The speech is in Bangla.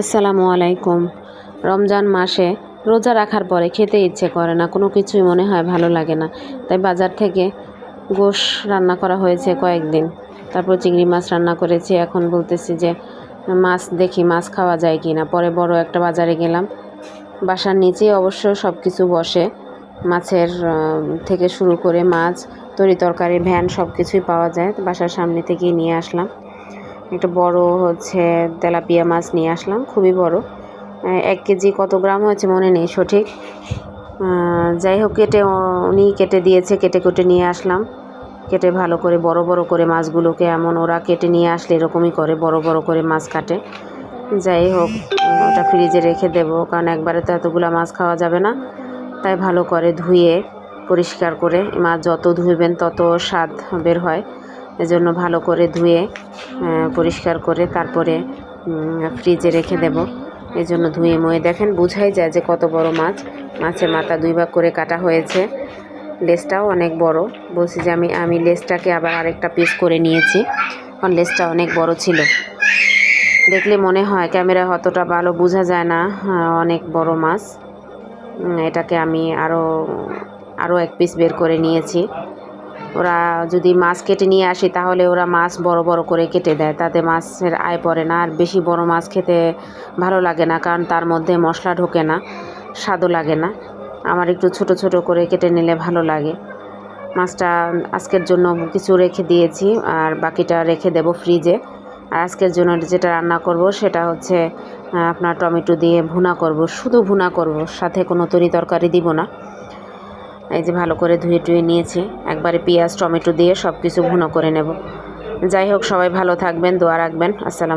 আসসালামু আলাইকুম। রমজান মাসে রোজা রাখার পরে খেতে ইচ্ছে করে না, কোনো কিছুই মনে হয় ভালো লাগে না। তাই বাজার থেকে গোশ রান্না করা হয়েছে কয়েকদিন। তারপর চিংড়ি মাছ রান্না করেছি, এখন বলতেছি যে মাছ দেখি, মাছ খাওয়া যায় কি না পরে বড় একটা বাজারে গেলাম। বাসার নিচেই অবশ্য সব কিছু বসে। মাছের থেকে শুরু করে মাছ, তরি তরকারি, ভ্যান সব কিছুই পাওয়া যায়। বাসার সামনে থেকেই নিয়ে আসলাম। একটা বড় হচ্ছে তেলাপিয়া মাছ নিয়ে আসলাম, খুবই বড়। এক কেজি কত গ্রাম হয়েছে মনে নেই সঠিক। যাই হোক, কেটে, উনি কেটে দিয়েছে, কেটে কুটে নিয়ে আসলাম। কেটে ভালো করে, বড় বড় করে মাছগুলোকে এমন ওরা কেটে নিয়ে আসলে এরকমই করে, বড় বড় করে মাছ কাটে। যাই হোক, ওটা ফ্রিজে রেখে দেবো, কারণ একবারে তো এতগুলো মাছ খাওয়া যাবে না। তাই ভালো করে ধুয়ে, পরিষ্কার করে, মাছ যত ধুইবেন তত স্বাদ বের হয়। এজন্য ভালো করে ধুয়ে পরিষ্কার করে তারপরে ফ্রিজে রেখে দেব। এই জন্য ধুয়ে মুয়ে। দেখেন বোঝাই যায় যে কত বড় মাছ। মাছের মাথা দুই ভাগ করে কাটা হয়েছে। লেসটাও অনেক বড়। বলছি যে আমি আমি লেসটাকে আবার আরেকটা পিস করে নিয়েছি। কারণ লেসটা অনেক বড় ছিল। দেখলে মনে হয় ক্যামেরা অতটা ভালো বোঝা যায় না হ্যাঁ, অনেক বড় মাছ। এটাকে আমি আরও আরও এক পিস বের করে নিয়েছি। ওরা যদি মাছ কেটে নিয়ে আসি, তাহলে ওরা মাছ বড় বড় করে কেটে দেয়। তাতে মাছের আয় পড়ে না, আর বেশি বড় মাছ খেতে ভালো লাগে না, কারণ তার মধ্যে মশলা ঢোকে না, স্বাদও লাগে না। আমার একটু ছোট ছোট করে কেটে নিলে ভালো লাগে। মাছটা আজকের জন্য কিছু রেখে দিয়েছি, আর বাকিটা রেখে দেব ফ্রিজে। আর আজকের জন্য যেটা রান্না করব, সেটা হচ্ছে আপনার টমেটো দিয়ে ভুনা করব। শুধু ভুনা করব, সাথে কোনো তরি তরকারি দিব না। এই যে ভালো করে ধুয়ে টুয়ে নিয়েছি। একবারে পেঁয়াজ, টমেটো দিয়ে সব কিছু ভুনো করে নেব। যাই হোক, সবাই ভালো থাকবেন, দোয়া রাখবেন। আসসালাম।